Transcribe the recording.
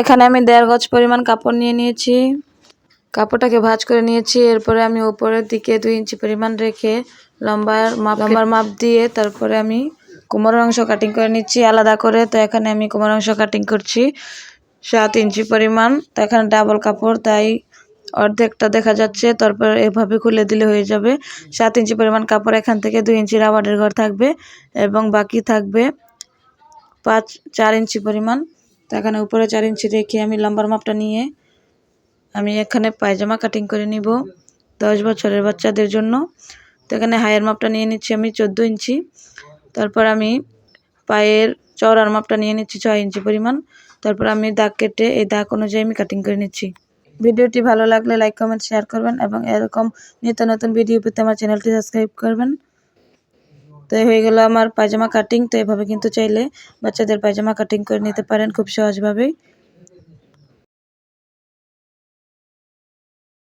এখানে আমি দেড় গজ পরিমাণ কাপড় নিয়ে নিয়েছি। কাপড়টাকে ভাঁজ করে নিয়েছি। এরপরে আমি উপরের দিকে দুই ইঞ্চি পরিমাণ রেখে লম্বার মাপ লম্বার মাপ দিয়ে তারপরে আমি কোমরের অংশ কাটিং করে নিচ্ছি আলাদা করে। তো এখানে আমি কোমর অংশ কাটিং করছি সাত ইঞ্চি পরিমাণ। তো এখানে ডাবল কাপড় তাই অর্ধেকটা দেখা যাচ্ছে। তারপর এভাবে খুলে দিলে হয়ে যাবে। সাত ইঞ্চি পরিমাণ কাপড় এখান থেকে দুই ইঞ্চি রাবারের ঘর থাকবে এবং বাকি থাকবে পাঁচ চার ইঞ্চি পরিমাণ। তো এখানে উপরে চার ইঞ্চি রেখে আমি লম্বার মাপটা নিয়ে আমি এখানে পায়জামা কাটিং করে নিব দশ বছরের বাচ্চাদের জন্য। তো এখানে হায়ের মাপটা নিয়ে নিচ্ছি আমি চোদ্দ ইঞ্চি। তারপর আমি পায়ের চওড়ার মাপটা নিয়ে নিচ্ছি ছয় ইঞ্চি পরিমাণ। তারপর আমি দাগ কেটে এই দাগ অনুযায়ী আমি কাটিং করে নিচ্ছি। ভিডিওটি ভালো লাগলে লাইক কমেন্ট শেয়ার করবেন এবং এরকম নিত্য নতুন ভিডিও পেতে আমার চ্যানেলটি সাবস্ক্রাইব করবেন। তো হয়ে গেল আমার পায়জামা কাটিং তো এভাবে কিন্তু চাইলে বাচ্চাদের পায়জামা কাটিং করে নিতে পারেন খুব সহজভাবেই।